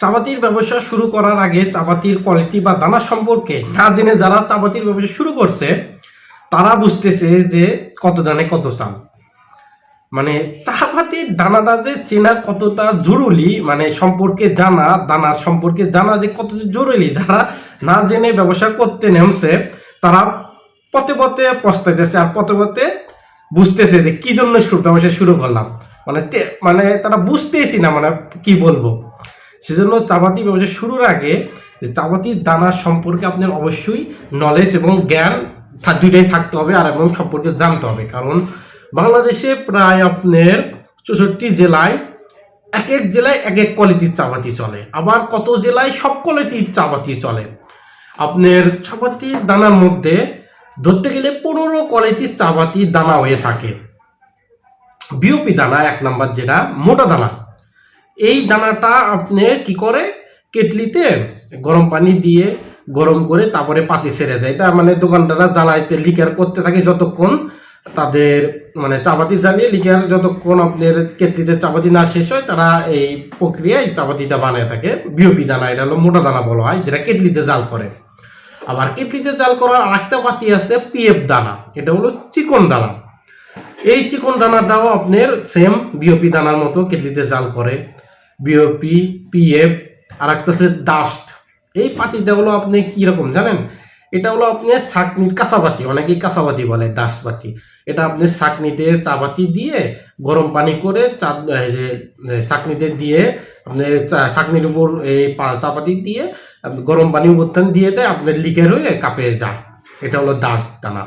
চাপাতির ব্যবসা শুরু করার আগে চাপাতির কোয়ালিটি বা দানা সম্পর্কে না জেনে যারা চাপাতির ব্যবসা শুরু করছে, তারা বুঝতেছে যে কত দানে কত চাল। মানে চাপাতির দানাটা যে চেনা কতটা জরুরি মানে সম্পর্কে জানা, দানার সম্পর্কে জানা যে কত জরুরি, যারা না জেনে ব্যবসা করতে নেমছে, তারা পথে পথে পস্তাইতেছে আর পথে পথে বুঝতেছে যে কি জন্য ব্যবসা শুরু করলাম। মানে মানে তারা বুঝতেছি না মানে কি বলব। সেজন্য চাপাতি ব্যবসা শুরুর আগে চাপাতির দানা সম্পর্কে আপনার অবশ্যই নলেজ এবং জ্ঞান দুইটাই থাকতে হবে আর এবং সম্পর্কে জানতে হবে। কারণ বাংলাদেশে প্রায় আপনার চৌষট্টি জেলায় এক এক জেলায় এক এক কোয়ালিটির চাপাতি চলে। আবার কত জেলায় সব কোয়ালিটির চাপাতি চলে। আপনার চাপাতির দানার মধ্যে ধরতে গেলে পনেরো কোয়ালিটির চাপাতির দানা হয়ে থাকে। বিওপি দানা এক নাম্বার যেটা, মোটা দানা। এই দানাটা আপনি কি করে? কেটলিতে গরম পানি দিয়ে গরম করে তারপরে পাতি ছেড়ে দেয়। এটা মানে দোকানদাররা জ্বালাইতে লিকার করতে থাকে যতক্ষণ তাদের মানে চাপাতি জ্বালিয়ে লিকার যতক্ষণ আপনার কেটলিতে চাপাতি না শেষ হয়, তারা এই প্রক্রিয়ায় চাপাতিটা বানায় থাকে। বিওপি দানা, এটা হলো মোটা দানা বলা হয়, যেটা কেটলিতে জাল করে। আবার কেটলিতে জাল করার আরেকটা পাতি আছে পিএফ দানা, এটা হলো চিকন দানা। এই চিকন দানাটাও আপনার সেম বিওপি দানার মতো কেটলিতে জাল করে। বিওপি পিএফ, আর একটা হচ্ছে ডাস্ট এই পাতিটা হলো আপনি কি রকম জানেন? এটা হলো আপনি শাকনির কাঁচাপাতি, অনেকেই কাঁচাপাতি বলে পাতি। এটা আপনি শাকনিতে চাপাতি দিয়ে গরম পানি করে চা- শাকনিতে দিয়ে আপনি চা- শাকনির উপর এই চাপাতি দিয়ে গরম পানি উপস্থান দিয়ে দেয় আপনার লিকের হয়ে কাপে যায় এটা হলো দাস দানা।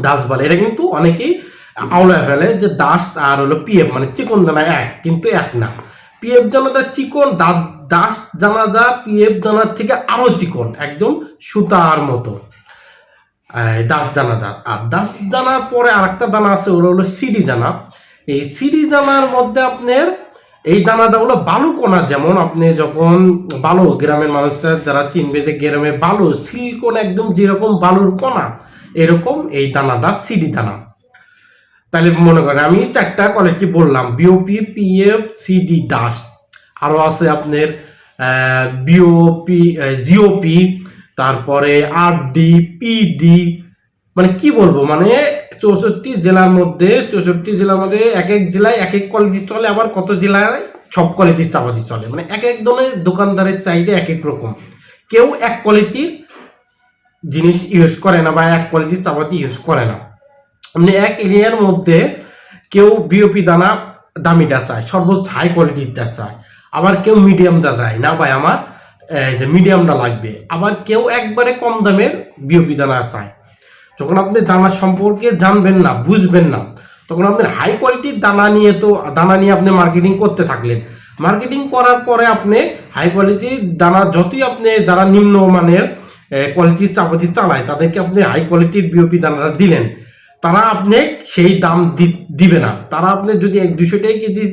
দাস বলে। এটা কিন্তু অনেকেই আওলায় ফেলে যে দাস আর হলো পিএফ মানে চিকন দানা এক, কিন্তু এক না। পিএফ দানাটা চিকন দাস দানাটা পিএফ দানার থেকে আরও চিকন, একদম সুতার মতো। দাস দানাটা আর দাস দানার পরে আরেকটা দানা আছে, ওটা হলো সিডি দানা এই সিডি দানার মধ্যে আপনার এই দানাটা হলো বালু কোনা যেমন আপনি যখন বালু, গ্রামের মানুষরা যারা চিনবে যে গ্রামে বালু সিলিকন একদম যেরকম বালুর কোনা, এরকম এই দানাটা সিডি দানা। তাহলে মনে করেন, আমি চারটা কোয়ালিটি বললাম বিওপি পিএফ সিডি দাস আরও আছে আপনার বিওপি জিওপি তারপরে আর ডি পিডি মানে কি বলব মানে চৌষট্টি জেলার মধ্যে, চৌষট্টি জেলার মধ্যে এক এক জেলায় এক এক কোয়ালিটি চলে, আবার কত জেলায় সব কোয়ালিটির চাপাতি চলে। মানে এক এক ধরনের দোকানদারের চাহিদা এক এক রকম। কেউ এক কোয়ালিটির জিনিস ইউজ করে না বা এক কোয়ালিটির চাপাতি ইউজ করে না। মানে এক এরিয়ার মধ্যে কেউ বিওপি দানা দামিটা চায়, সর্বোচ্চ হাই কোয়ালিটিটা চায়, আবার কেউ মিডিয়ামটা চায় না ভাই আমার যে মিডিয়ামটা লাগবে, আবার কেউ একবারে কম দামের বিওপি দানা চায়। যখন আপনি দানা সম্পর্কে জানবেন না, বুঝবেন না, তখন আপনার হাই কোয়ালিটির দানা নিয়ে তো, দানা নিয়ে আপনি মার্কেটিং করতে থাকলেন। মার্কেটিং করার পরে আপনি হাই কোয়ালিটির দানা যতই আপনি যারা নিম্ন মানের কোয়ালিটির চাপাতি চালায়, তাদেরকে আপনি হাই কোয়ালিটির বিওপি দানাটা দিলেন। তারা আপনি সেই দাম দিবে না। তারা আপনি যদি এক দুশো টাকা কেজি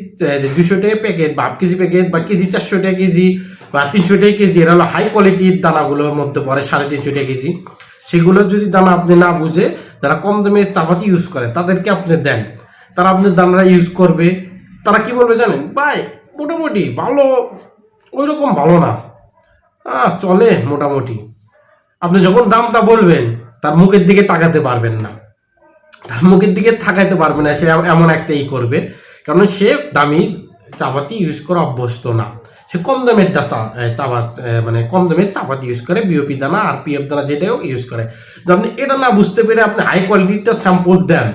দুশো টাকা প্যাকেট বা কেজি প্যাকেট বা কেজি চারশো টাকা কেজি বা তিনশো টাকা কেজি, এরা হলো হাই কোয়ালিটির দানাগুলোর মধ্যে পড়ে সাড়ে তিনশো টাকা কেজি। সেগুলো যদি দানা আপনি না বুঝে, যারা কম দামে চাপাতি ইউজ করে, তাদেরকে আপনি দেন। তারা আপনার দানাটা ইউজ করবে। তারা কি বলবে জানেন? ভাই, মোটামুটি ভালো ওই রকম ভালো না। চলে মোটামুটি। আপনি যখন দামটা বলবেন, তার মুখের দিকে তাকাতে পারবেন না। তার মুখের দিকে থাকাইতে পারবে না, সে এমন একটা ই করবে। কারণ সে দামি চাপাতি ইউজ করে অভ্যস্ত না। সে কম দামের চাপা মানে কম দামের চাপাতি ইউজ করে বিওপি দানা আর পিএফ দানা যেটাও ইউজ করে। তো আপনি এটা না বুঝতে পেরে আপনি হাই কোয়ালিটিটা স্যাম্পল দেন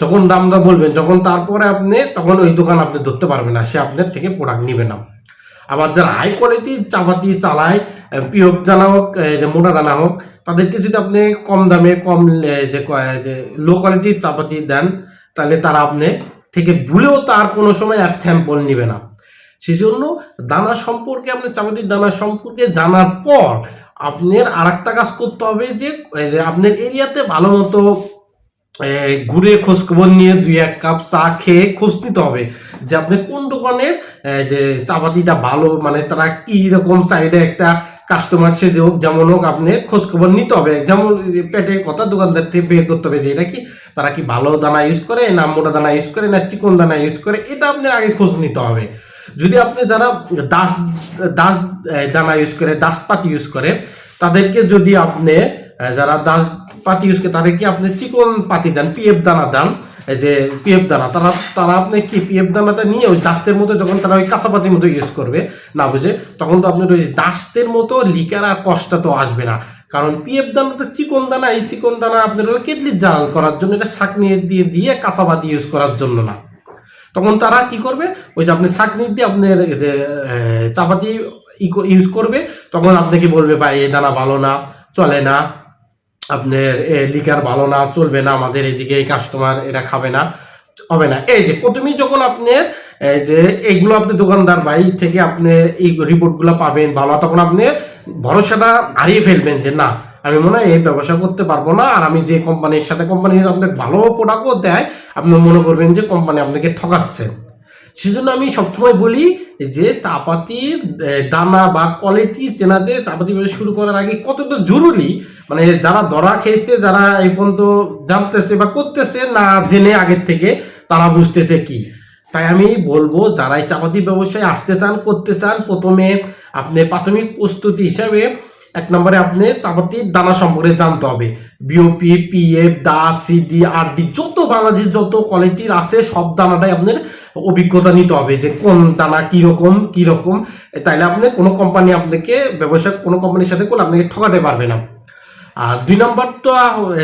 যখন দামটা বলবেন, যখন তারপরে আপনি, তখন ওই দোকান আপনি ধরতে পারবেন না, সে আপনার থেকে প্রোডাক্ট নেবে না। আবার যারা হাই কোয়ালিটি চাপাতি চালায় পিওপ জানা হোক যে মোটা দানা হোক, তাদেরকে যদি আপনি কম দামে, কম যে লো কোয়ালিটির চাপাতি দেন, তাহলে তারা আপনি থেকে ভুলেও তার কোনো সময় আর স্যাম্পল নেবে না। সেই জন্য দানা সম্পর্কে, আপনি চাপাতির দানা সম্পর্কে জানার পর, আপনার আর একটা কাজ করতে হবে যে আপনার এরিয়াতে ভালো মতো ঘুরে খোঁজ খবর নিয়ে দুই এক কাপ চা খেয়ে খোঁজ নিতে হবে যে আপনি কোন দোকানের যে চাপাতিটা ভালো মানে তারা কি রকম চাহিদা একটা কাস্টমার সে হোক, যেমন হোক আপনি খোঁজখবর নিতে হবে। যেমন পেটের কথা দোকানদার থেকে বের করতে হবে যে এটা কি, তারা কি ভালো দানা ইউজ করে না মোটা দানা ইউজ করে না চিকন দানা ইউজ করে, এটা আপনার আগে খোঁজ নিতে হবে। যদি আপনি যারা দাস দাস দানা ইউজ করে দাস পাতি ইউজ করে, তাদেরকে যদি আপনি যারা দাস পাতি ইউজ করে, তাদেরকে আপনি চিকন পাতি দেন পিএফ দানা দেন। যে পিএফ দানা, তারা তারা আপনি কি পিএফ দানাটা নিয়ে ওই দাস্তের মতো যখন তারা ওই কাঁচাপাতির মতো ইউজ করবে, না বুঝে, তখন তো আপনার ওই দাস্তের মতো লিকার আর কষ্টটা তো আসবে না। কারণ পিএফ দানাটা চিকন দানা, এই চিকন দানা আপনার হলো কেটলি জাল করার জন্য, এটা শাক নিয়ে দিয়ে দিয়ে কাঁচাপাতি ইউজ করার জন্য না। তখন তারা কি করবে, ওই যে আপনি শাকনি দিয়ে আপনার যে চাপাতি ইউজ করবে, তখন আপনাকে বলবে, ভাই, এই দানা ভালো না, চলে না। আপনার লিকার ভালো না, চলবে না আমাদের এদিকে, এই কাস্টমার এটা খাবে না। হবে না। এই যে প্রথমেই যখন আপনার যে এইগুলো আপনি দোকানদার ভাই থেকে আপনি এই রিপোর্টগুলো পাবেন ভালো, তখন আপনি ভরসাটা হারিয়ে ফেলবেন যে, না, আমি মনে হয় এই ব্যবসা করতে পারব না, আর আমি যে কোম্পানির সাথে কোম্পানি আপনাকে ভালো প্রোডাক্টও দেয়, আপনি মনে করবেন যে কোম্পানি আপনাকে ঠকাচ্ছে। সেজন্য আমি সবসময় বলি যে চাপাতির দানা বা কোয়ালিটি চেনা যে চাপাতি ব্যবসা শুরু করার আগে কতটা জরুরি? মানে যারা ধরা খেয়েছে, যারা এই পর্যন্ত জানতেছে বা করতেছে না জেনে আগের থেকে, তারা বুঝতেছে কি? তাই আমি বলব, যারা এই চাপাতি ব্যবসায় আসতে চান, করতে চান, প্রথমে আপনি প্রাথমিক প্রস্তুতি হিসাবে এক নম্বরে আপনি চাপাতির দানা সম্পর্কে জানতে হবে। বিওপি পিএফ দা সিডি আর ডি যত বাংলাদেশের যত কোয়ালিটির আছে, সব দানাটাই আপনার অভিজ্ঞতা নিতে হবে যে কোন দানা কীরকম কীরকম। তাইলে আপনি কোনো কোম্পানি আপনাকে ব্যবসা কোনো কোম্পানির সাথে করলে আপনাকে ঠকাতে পারবে না। আর দুই নম্বর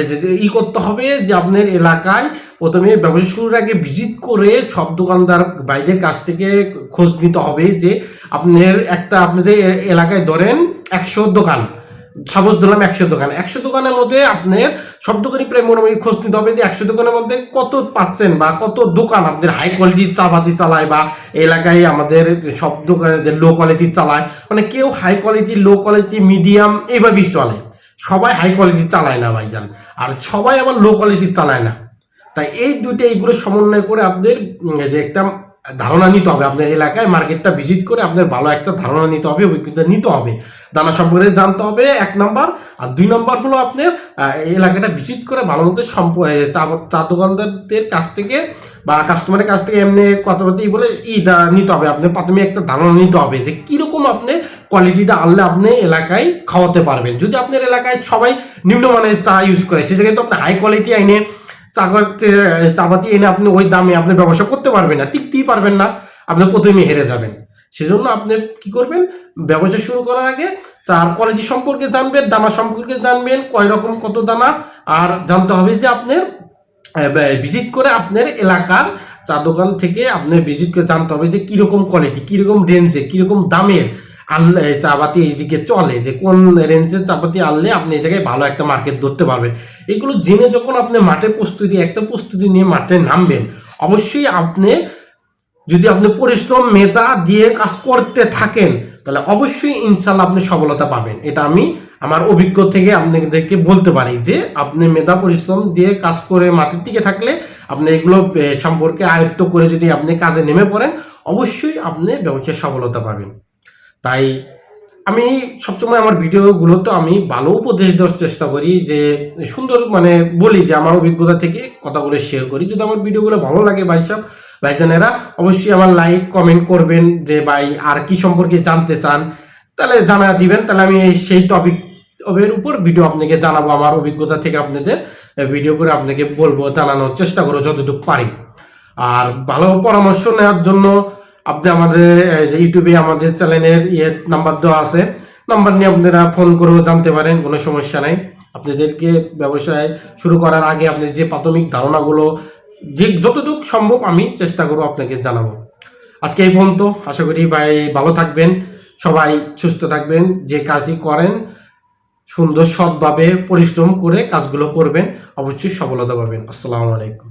যে ই করতে হবে যে আপনার এলাকায় প্রথমে ব্যবসা শুরুর আগে ভিজিট করে সব দোকানদার বাইরের কাছ থেকে খোঁজ নিতে হবে যে আপনার একটা আপনাদের এলাকায় ধরেন একশো দোকান। সাপোজ ধরলাম একশো দোকান। একশো দোকানের মধ্যে আপনার সব দোকানই প্রায় মোটামুটি খোঁজ নিতে হবে যে একশো দোকানের মধ্যে কত পাচ্ছেন বা কত দোকান আপনাদের হাই কোয়ালিটির চাপাতি চালায় বা এলাকায় আমাদের সব দোকানে লো কোয়ালিটির চালায়। মানে কেউ high quality low quality medium এইভাবেই চলে। সবাই হাই কোয়ালিটি চালায় না ভাইজান। আর সবাই আবার লো কোয়ালিটি চালায় না। তাই এই দুইটা এইগুলো সমন্বয় করে আপনাদের যে একটা ধারণা নিতে হবে আপনার এলাকায়, মার্কেটটা ভিজিট করে আপনার ভালো একটা ধারণা নিতে হবে, অভিজ্ঞতা নিতে হবে। দানা সম্পর্কে জানতে হবে, এক নাম্বার। আর দুই নম্বর হলো আপনার এলাকাটা ভিজিট করে ভালো মতো সম্প চা দোকানদারদের কাছ থেকে বা কাস্টমারের কাছ থেকে এমনি কথাবার্তা বলে ই নিতে হবে। আপনার প্রথমে একটা ধারণা নিতে হবে যে কীরকম আপনি কোয়ালিটিটা আনলে আপনি এলাকায় খাওয়াতে পারবেন। যদি আপনার এলাকায় সবাই নিম্নমানের চা ইউজ করে সে জায়গায় তো আপনি হাই কোয়ালিটি আইনে চা করতে চাপাতি এনে আপনি ওই দামে আপনি ব্যবসা করতে পারবেন না, টিকতেই পারবেন না, আপনি প্রথমে হেরে যাবেন। সেজন্য আপনি কি করবেন? ব্যবসা শুরু করার আগে চার কোয়ালিটি সম্পর্কে জানবেন দানা সম্পর্কে জানবেন, কয় রকম, কত দানা আর জানতে হবে যে আপনার ভিজিট করে আপনার এলাকার চা দোকান থেকে আপনার ভিজিট করে জানতে হবে যে কীরকম কোয়ালিটি কীরকম রেঞ্জে কীরকম দামের আনলে চাপাতি এইদিকে চলে, যে কোন রেঞ্জের চাপাতি আনলে আপনি এই জায়গায় ভালো একটা মার্কেট ধরতে পারবেন। এগুলো জেনে যখন আপনি মাঠে প্রস্তুতি, একটা প্রস্তুতি নিয়ে মাঠে নামবেন, অবশ্যই আপনি যদি আপনি পরিশ্রম, মেধা দিয়ে কাজ করতে থাকেন, তাহলে অবশ্যই ইনশাল্লাহ আপনি সফলতা পাবেন। এটা আমি আমার অভিজ্ঞ থেকে আপনাদেরকে বলতে পারি যে, আপনি মেধা, পরিশ্রম দিয়ে কাজ করে মাটির দিকে থাকলে আপনি এগুলো সম্পর্কে আয়ত্ত করে যদি আপনি কাজে নেমে পড়েন, অবশ্যই আপনি ব্যবসায় সফলতা পাবেন। তাই আমি সবসময় আমার ভিডিওগুলোতে আমি ভালো উপদেশ দেওয়ার চেষ্টা করি যে সুন্দর মানে বলি যে আমার অভিজ্ঞতা থেকে কথাগুলো শেয়ার করি। যদি আমার ভিডিওগুলো ভালো লাগে ভাই সাহেব ভাইজানেরা অবশ্যই আমার লাইক কমেন্ট করবেন যে ভাই আর কি সম্পর্কে জানতে চান। তাহলে জানা দিবেন। তাহলে আমি সেই টপিক এর উপর ভিডিও আপনাকে জানাব, আমার অভিজ্ঞতা থেকে আপনাদের ভিডিও করে আপনাকে বলব, জানানোর চেষ্টা করব যতটুকু পারি। আর ভালো পরামর্শ নেওয়ার জন্য আপনি আমাদের ইউটিউবে আমাদের চ্যানেলের ইয়ে নাম্বার দেওয়া আছে। নাম্বার নিয়ে আপনারা ফোন করেও জানতে পারেন, কোনো সমস্যা নাই। আপনাদেরকে ব্যবসায় শুরু করার আগে আপনি যে প্রাথমিক ধারণাগুলো, যে যতটুকু সম্ভব আমি চেষ্টা করব আপনাকে জানাব। আজকে এই পর্যন্ত, আশা করি ভাই ভালো থাকবেন, সবাই সুস্থ থাকবেন, যে কাজই করেন, সুন্দর সৎভাবে পরিশ্রম করে কাজগুলো করবেন, অবশ্যই সফলতা পাবেন। আসসালামু আলাইকুম।